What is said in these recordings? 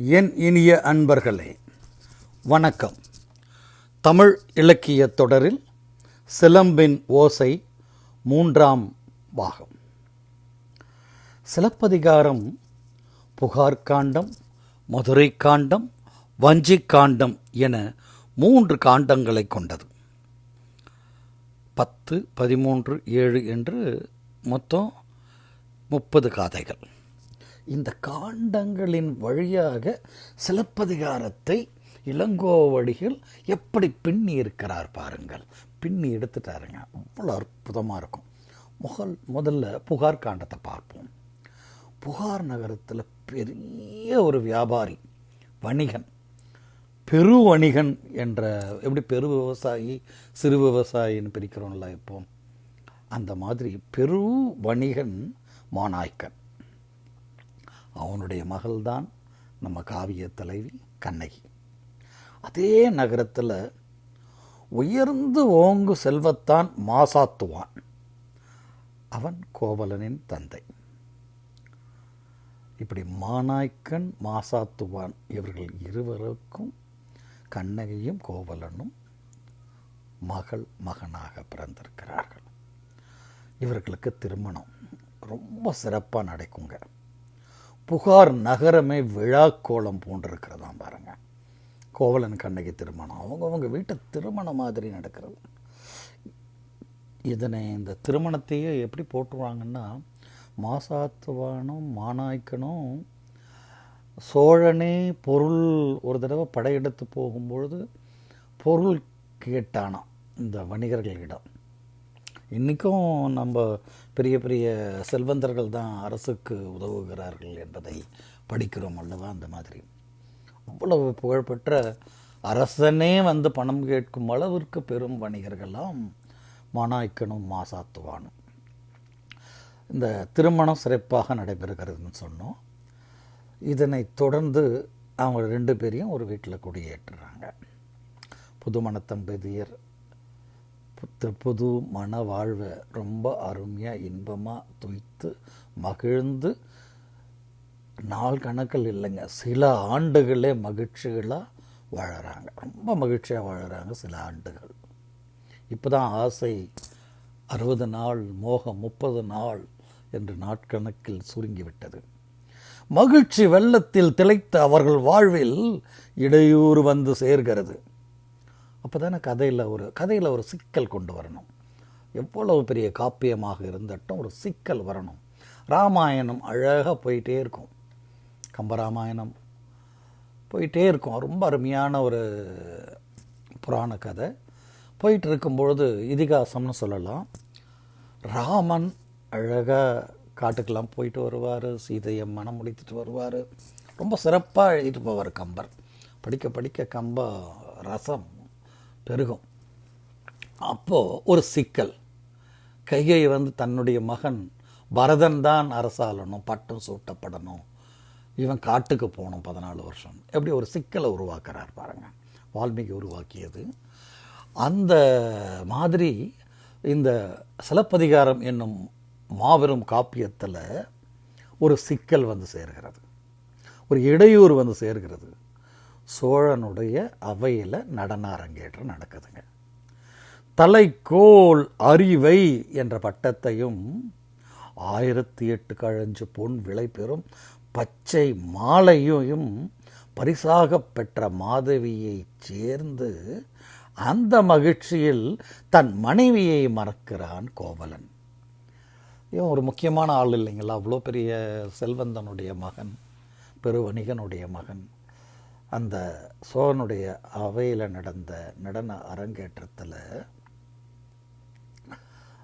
என் இனிய அன்பர்களே வணக்கம். தமிழ் இலக்கிய தொடரில் சிலம்பின் ஓசை மூன்றாம் பாகம். சிலப்பதிகாரம் புகார் காண்டம் மதுரை காண்டம் வஞ்சி காண்டம் என மூன்று காண்டங்களை கொண்டது. பத்து பதிமூன்று ஏழு என்று மொத்தம் முப்பது காதைகள். இந்த காண்டங்களின் வழியாக சிலப்பதிகாரத்தை இளங்கோவடிகள் எப்படி பின்னி இருக்கிறார் பாருங்கள். பின்னி எடுத்துட்டாருங்க. அவ்வளோ அற்புதமாக இருக்கும். முதல் முதல்ல புகார் காண்டத்தை பார்ப்போம். புகார் நகரத்தில் பெரிய ஒரு வியாபாரி வணிகன் பெரு வணிகன் என்ற எப்படி பெரு விவசாயி சிறு விவசாயின்னு பிரிக்கிறோம்ல இப்போ. அந்த மாதிரி பெரு வணிகன் மாநாய்க்கன். அவனுடைய மகள்தான் நம்ம காவிய தலைவி கண்ணகி. அதே நகரத்தில் உயர்ந்து ஓங்கு செல்வத்தான் மாசாத்துவான். அவன் கோவலனின் தந்தை. இப்படி மாநாய்க்கன் மாசாத்துவான் இவர்கள் இருவருக்கும் கண்ணகியும் கோவலனும் மகள் மகனாக பிறந்திருக்கிறார்கள். இவர்களுக்கு திருமணம் ரொம்ப சிறப்பாக நடக்குங்க. புகார் நகரமே விழா கோலம் போன்றிருக்கிறதாம் பாருங்க. கோவலன் கண்ணகி திருமணம். அவங்கவுங்க வீட்டு திருமணம் மாதிரி நடக்கிறது. இதனை இந்த திருமணத்தையே எப்படி போட்டுருவாங்கன்னா மாசாத்துவானும் மானாய்க்கனும் சோழனே பொருள் ஒரு தடவை படையெடுத்து போகும்பொழுது பொருள் கேட்டானாம் இந்த வணிகர்களிடம். இன்றைக்கும் நம்ம பெரிய பெரிய செல்வந்தர்கள் தான் அரசுக்கு உதவுகிறார்கள் என்பதை படிக்கிறோம் அல்லவா அந்த மாதிரி. அவ்வளவு புகழ்பெற்ற அரசனே வந்து பணம் கேட்கும் அளவிற்கு பெரும் வணிகர்கள்லாம் மானாய்க்கனும் மாசாத்துவானும். இந்த திருமணம் சிறப்பாக நடைபெறுகிறதுன்னு சொன்னோம். இதனை தொடர்ந்து அவங்க ரெண்டு பேரையும் ஒரு வீட்டில் குடியேற்றுறாங்க. புதுமண தம்பதியர் புது மன வாழ்வை ரொம்ப அருமையாக இன்பமாக துய்த்து மகிழ்ந்து நாள் கணக்கில் இல்லைங்க சில ஆண்டுகளே மகிழ்ச்சிகளாக வாழறாங்க. ரொம்ப மகிழ்ச்சியாக வாழறாங்க சில ஆண்டுகள். இப்போ தான் ஆசை அறுபது நாள் மோகம் முப்பது நாள் என்று நாட்கணக்கில் சுருங்கிவிட்டது. மகிழ்ச்சி வெள்ளத்தில் திளைத்த அவர்கள் வாழ்வில் இடையூறு வந்து சேர்கிறது. அப்போ தானே கதையில் ஒரு கதையில் ஒரு சிக்கல் கொண்டு வரணும். எவ்வளவு பெரிய காப்பியமாக இருந்தட்டும் ஒரு சிக்கல் வரணும். ராமாயணம் அழகாக போயிட்டே இருக்கும். கம்பராமாயணம் போயிட்டே இருக்கும். ரொம்ப அருமையான ஒரு புராண கதை. போயிட்டு இருக்கும்பொழுது இதிகாசம்னு சொல்லலாம். ராமன் அழகாக காட்டுக்கெல்லாம் போயிட்டு வருவார். சீதையை மனம் முடித்துட்டு வருவார். ரொம்ப சிறப்பாக எழுதிட்டு போவார் கம்பர். படிக்க படிக்க கம்ப ரசம். பெருகும். அப்போது ஒரு சிக்கல். கைகை வந்து தன்னுடைய மகன் பரதன் தான் அரசாளணும் பட்டம் சூட்டப்படணும். இவன் காட்டுக்கு போகணும் பதினாலு வருஷம். எப்படி ஒரு சிக்கலை உருவாக்குறார் பாருங்கள் வால்மீகி உருவாக்கியது. அந்த மாதிரி இந்த சிலப்பதிகாரம் என்னும் மாபெரும் காப்பியத்தில் ஒரு சிக்கல் வந்து சேர்கிறது. ஒரு இடையூறு வந்து சேர்கிறது. சோழனுடைய அவையில் நடன அரங்கேற்றம் நடக்குதுங்க. தலைக்கோள் அறிவை என்ற பட்டத்தையும் ஆயிரத்தி எட்டு கழஞ்சு பொன் விளை பெறும் பச்சை மாலையையும் பரிசாக பெற்ற மாதவியை சேர்ந்து அந்த மகிழ்ச்சியில் தன் மனைவியை மறக்கிறான் கோவலன். இவன் ஒரு முக்கியமான ஆள் இல்லைங்களா? அவ்வளோ பெரிய செல்வந்தனுடைய மகன் பெருவணிகனுடைய மகன். அந்த சோகனுடைய அவையில் நடந்த நடன அரங்கேற்றத்தில்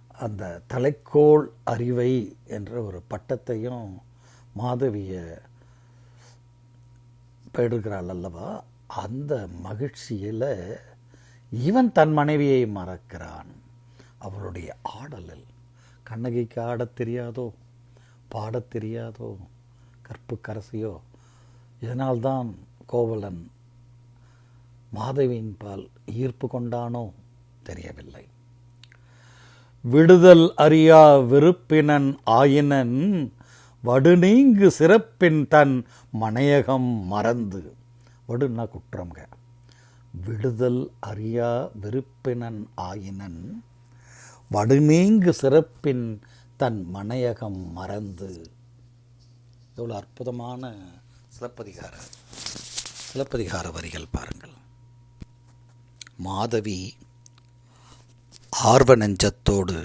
அந்த தலைக்கோள் அறிவை என்ற ஒரு பட்டத்தையும் மாதவிய பெறுகிறாள் அல்லவா? அந்த மகிழ்ச்சியில் இவன் தன் மனைவியை மறக்கிறான். அவளுடைய ஆடலில் கண்ணகிக்கு ஆடத் தெரியாதோ? பாடத் தெரியாதோ? கற்பு கரசியோ இதனால்தான் கோவலன் மாதவியின் பால் ஈர்ப்பு கொண்டானோ தெரியவில்லை. விடுதல் அறியா விருப்பினன் ஆயினன் வடுநீங்கு சிறப்பின் தன் மனையகம் மறந்து. வடுன்னா குற்றம்ங்க விடுதல் அறியா வெறுப்பினன் ஆயினன் வடுநீங்கு சிறப்பின் தன் மனையகம் மறந்து. எவ்வளோ அற்புதமான சிறப்பதிகாரம் சிலப்பதிகார வரிகள் பாருங்கள். மாதவி ஆர்வ நெஞ்சத்தோடு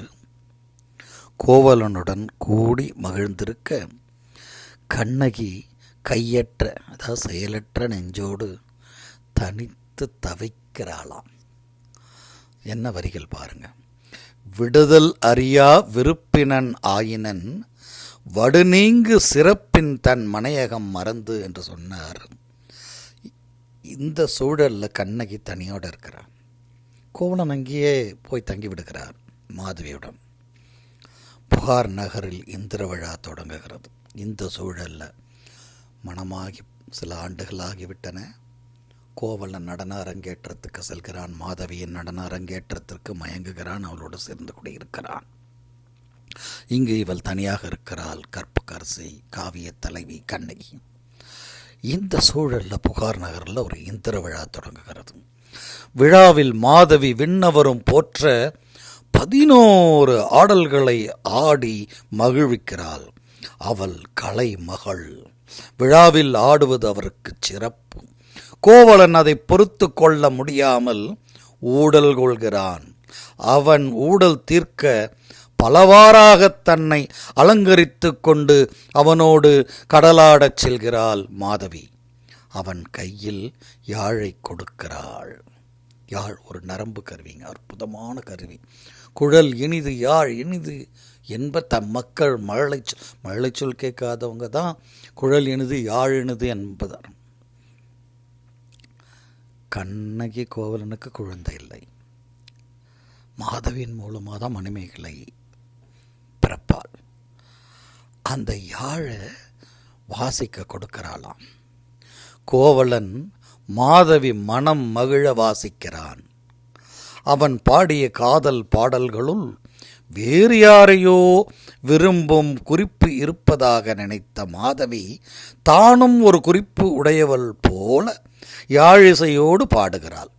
கோவலனுடன் கூடி மகிழ்ந்திருக்க கண்ணகி கையற்ற அதாவது செயலற்ற நெஞ்சோடு தனித்து தவிக்கிறாளாம். என்ன வரிகள் பாருங்க. விடுதல் அறியா விருப்பினன் ஆயினன் வடுநீங்கு சிறப்பின் தன் மனையகம் மறந்து என்று சொன்னார். இந்த சூழலில் கண்ணகி தனியோடு இருக்கிறார் கோவலன் அங்கேயே போய் தங்கி விடுகிறார் மாதவியுடன். புகார் நகரில் இந்திர விழா தொடங்குகிறது. இந்த சூழலில் மனமாகி சில ஆண்டுகள் ஆகிவிட்டன. கோவலன் நடன அரங்கேற்றத்துக்கு செல்கிறான். மாதவியின் நடன அரங்கேற்றத்திற்கு மயங்குகிறான். அவளோடு சேர்ந்து குடியிருக்கிறான். இங்கு இவள் தனியாக இருக்கிறாள். கற்புக்கரசி காவிய தலைவி கண்ணகி. இந்த சூழலில் புகார் நகரில் ஒரு இந்திர விழா தொடங்குகிறது. விழாவில் மாதவி விண்ணவரும் போற்ற பதினோரு ஆடல்களை ஆடி மகிழ்விக்கிறாள். அவள் கலை மகள். விழாவில் ஆடுவது அவருக்கு சிறப்பு. கோவலன் அதை பொறுத்து கொள்ள முடியாமல் ஊடல் கொள்கிறான். அவன் ஊடல் தீர்க்க பலவாறாக தன்னை அலங்கரித்து கொண்டு அவனோடு கடலாடச் செல்கிறாள் மாதவி. அவன் கையில் யாழை கொடுக்கிறாள். யாழ் ஒரு நரம்பு கருவிங்க அற்புதமான கருவி. குழல் இனிது யாழ் இனிது என்ப தம் மக்கள் மழலை மழலை சொல் கேட்காதவங்க தான் குழல் இனிது யாழ் இனிது என்பதார் கண்ணகி கோவலனுக்கு குழந்தை இல்லை. மாதவியின் மூலமாக தான் மணிமேகலை அந்த யாழை வாசிக்க கொடுக்கிறாளாம். கோவலன் மாதவி மனம் மகிழ வாசிக்கிறான். அவன் பாடிய காதல் பாடல்களுள் வேறு யாரையோ விரும்பும் குறிப்பு இருப்பதாக நினைத்த மாதவி தானும் ஒரு குறிப்பு உடையவள் போல யாழிசையோடு பாடுகிறாள்.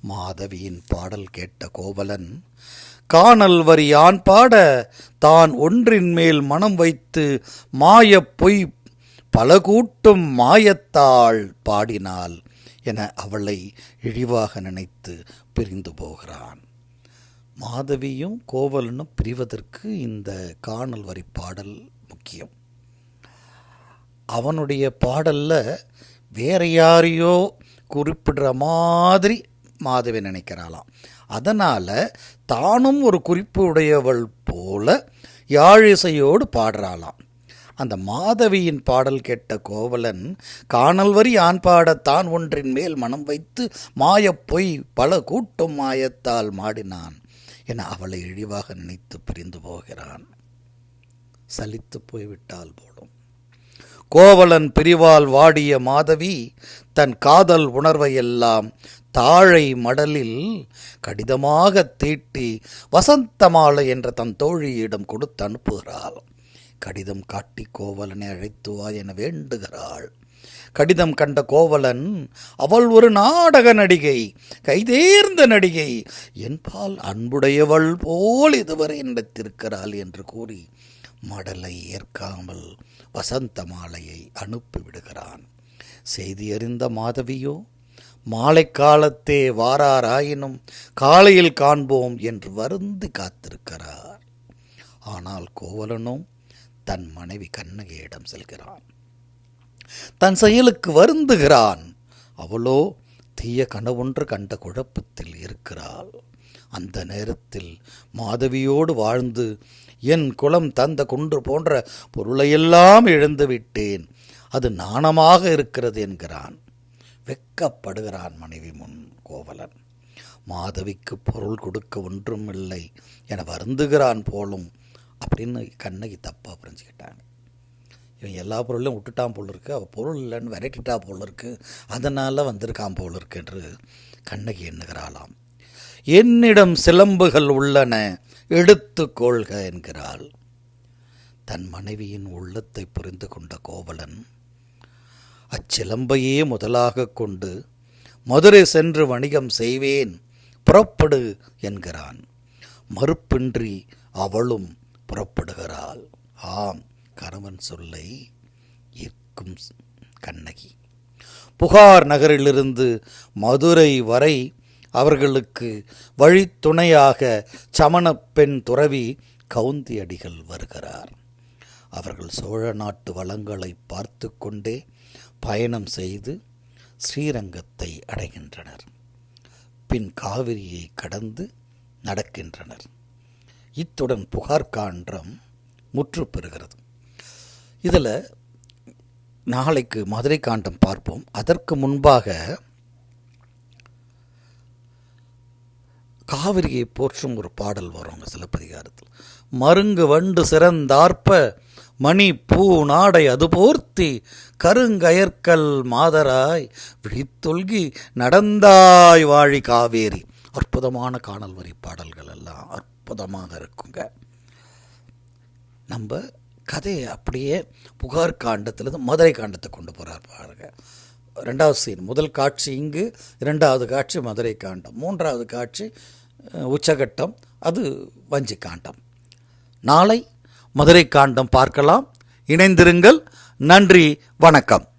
மாதவியின் பாடல் கேட்ட கோவலன் காணல் வரி யான் பாட தான் ஒன்றின் மேல் மனம் வைத்து மாயப் பொய் பல கூட்டும் மாயத்தாள் பாடினாள் என அவளை இழிவாக நினைத்து பிரிந்து போகிறான். மாதவியும் கோவலனும் பிரிவதற்கு இந்த காணல் வரி பாடல் முக்கியம். அவனுடைய பாடலில் வேற யாரையோ குறிப்பிடுற மாதிரி மாதவி நினைக்கிறாளாம். அதனால் தானும் ஒரு குறிப்பு உடையவள் போல யாழிசையோடு பாடுறாளாம். அந்த மாதவியின் பாடல் கேட்ட கோவலன் காணல் வரி ஆண் பாடத்தான் ஒன்றின் மேல் மனம் வைத்து மாயப் பொய் பல கூட்டும் மாயத்தால் மாடினான் என அவளை இழிவாக நினைத்து பிரிந்து போகிறான். சலித்து போய்விட்டால் போலும். கோவலன் பிரிவால் வாடிய மாதவி தன் காதல் உணர்வையெல்லாம் தாழை மடலில் கடிதமாக தீட்டி வசந்தமாலை என்ற தன் தோழியிடம் கொடுத்து அனுப்புகிறாள். கடிதம் காட்டி கோவலனை அழைத்து வா என வேண்டுகிறாள். கடிதம் கண்ட கோவலன் அவள் ஒரு நாடக நடிகை கைதேர்ந்த நடிகை என்பால் அன்புடையவள் போல் இதுவரை நினைத்திருக்கிறாள் என்று கூறி மடலை ஏற்காமல் வசந்த மாலையை அனுப்பிவிடுகிறான். செய்தி அறிந்த மாதவியோ மாலை காலத்தே வாராராயினும் காலையில் காண்போம் என்று வருந்து காத்திருக்கிறார். ஆனால் கோவலனும் தன் மனைவி கண்ணகியிடம் செல்கிறான். தன் செயலுக்கு வருந்துகிறான். அவளோ தீய கனவொன்று கண்ட குழப்பத்தில் இருக்கிறாள். அந்த நேரத்தில் மாதவியோடு வாழ்ந்து என் குலம் தந்த குன்று போன்ற பொருளையெல்லாம் இழந்து விட்டேன் அது நாணமாக இருக்கிறது என்கிறான். வெக்கப்படுகிறான் மனைவி முன் கோவலன். மாதவிக்கு பொருள் கொடுக்க ஒன்றும் இல்லை என வருந்துகிறான் போலும் அப்படின்னு கண்ணகி தப்பாக புரிஞ்சுக்கிட்டாங்க. இவன் எல்லா பொருளையும் விட்டுட்டான் போல் இருக்கு அவள் பொருள் இல்லைன்னு விரட்டிட்டா போல் இருக்கு அதனால் வந்திருக்கான் போல் இருக்கு என்று கண்ணகி எண்ணுகிறாளாம். என்னிடம் சிலம்புகள் உள்ளன எடுத்து கொள்க என்கிறாள். தன் மனைவியின் உள்ளத்தை புரிந்து கொண்ட கோவலன் அச்சிலம்பையே முதலாக கொண்டு மதுரை சென்று வணிகம் செய்வேன் புறப்படு என்கிறான். மறுப்பின்றி அவளும் புறப்படுகிறாள். ஆம் கணவன் சொல்லை ஏற்கும் கண்ணகி. புகார் நகரிலிருந்து மதுரை வரை அவர்களுக்கு வழித்துணையாக சமணப் பெண் துறவி கவுந்தி அடிகள் வருகிறார். அவர்கள் சோழ நாட்டு வளங்களை பார்த்து கொண்டே பயணம் செய்து ஸ்ரீரங்கத்தை அடைகின்றனர். பின் காவிரியை கடந்து நடக்கின்றனர். இத்துடன் புகார் காண்டம் முற்று பெறுகிறது. இதில் நாளைக்கு மதுரை காண்டம் பார்ப்போம். அதற்கு முன்பாக காவிரியை போற்றும் ஒரு பாடல் வரும் சிலப்பதிகாரத்தில். மருங்கு வண்டு சிறந்தார்ப்ப மணி பூ நாடை அது போர்த்தி கருங்கயற்கல் மாதராய் விழித்தொல்கி நடந்தாய் வாழி காவேரி. அற்புதமான காணல் வரி பாடல்கள் எல்லாம் அற்புதமாக இருக்குங்க. நம்ம கதையை அப்படியே புகார் காண்டத்திலிருந்து மதுரை காண்டத்தை கொண்டு போகிறார் பாருங்க. ரெண்டாவது சீன் முதல் காட்சி இங்கு இரண்டாவது காட்சி மதுரை காண்டம் மூன்றாவது காட்சி உச்சகட்டம் அது வஞ்சி காண்டம். நாளை மதுரை காண்டம் பார்க்கலாம். இணைந்திருங்கள். நன்றி. வணக்கம்.